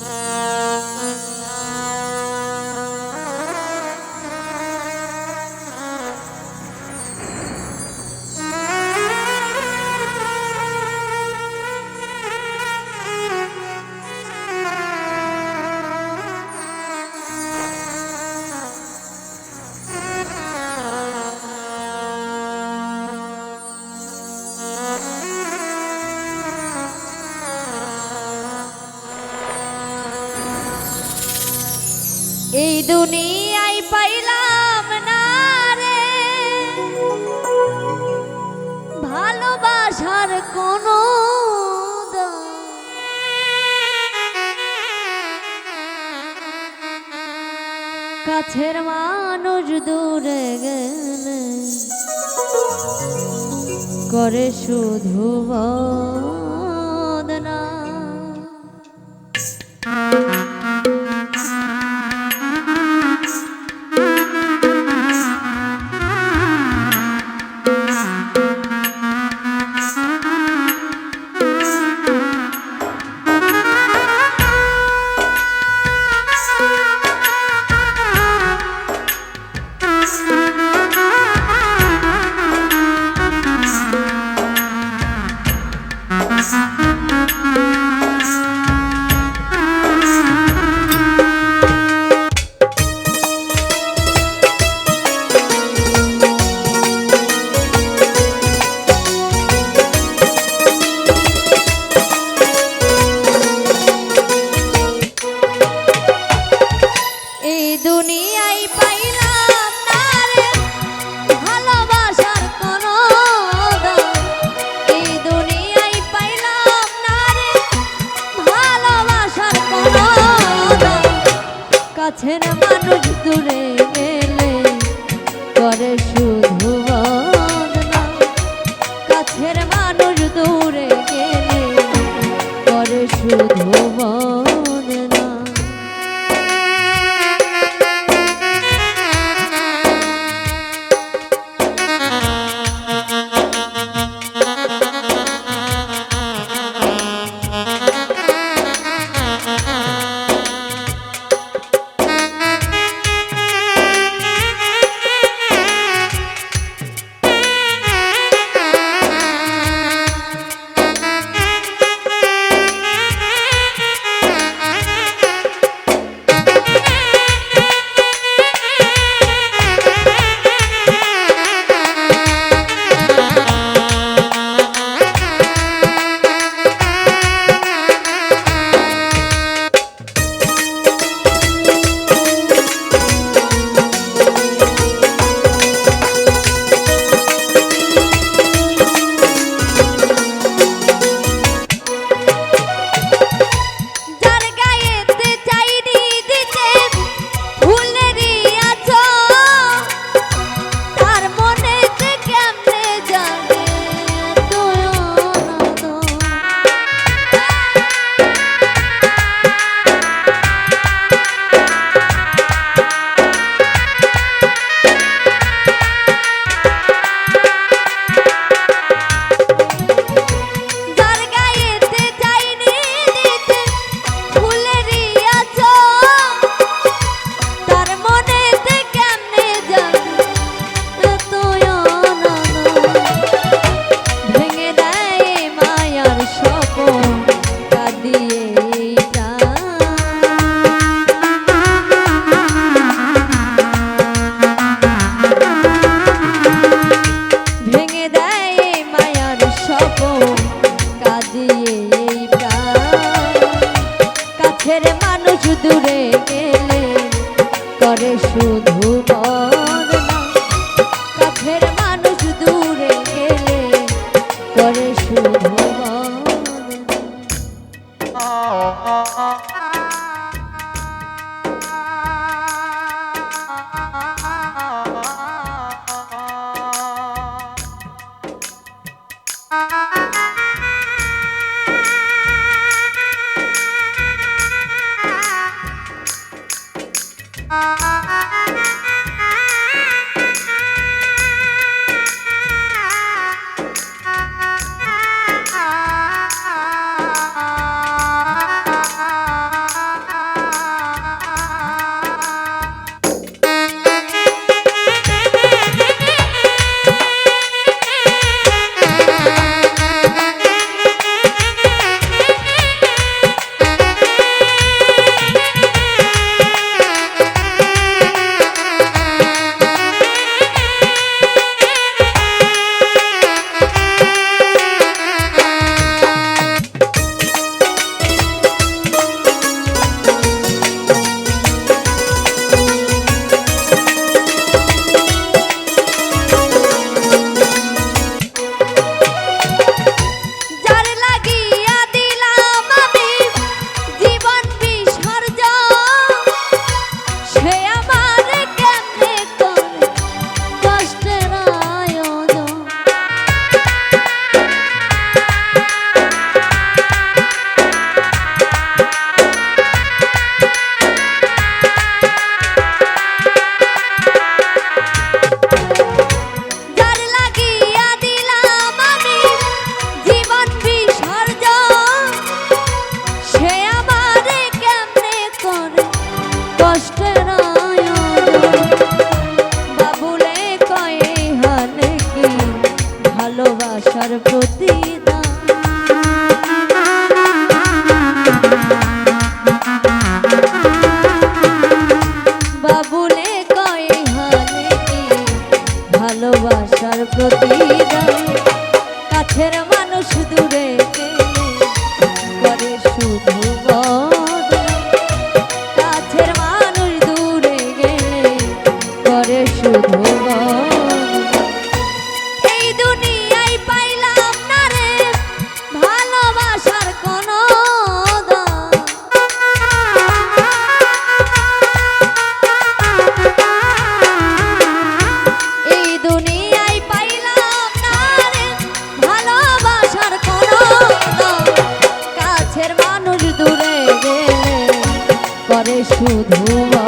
Yes. এই দুনিয়ায় পাইলাম না রে। ভালোবাসার কোনো কাছের মানুষ দূরে গেলে করে শুধু Thanks. কাছের মানুষ দূরে গেলে করে শুধু কাছের মানুষ দূরে গেলে করে শুধু মানুষ দূরে গেলে করে শুধু ভালোবাসার প্রতি কাছের মানুষ দূরে করে শুধু কাছের মানুষ দূরে গেলে করে শুধু শুধু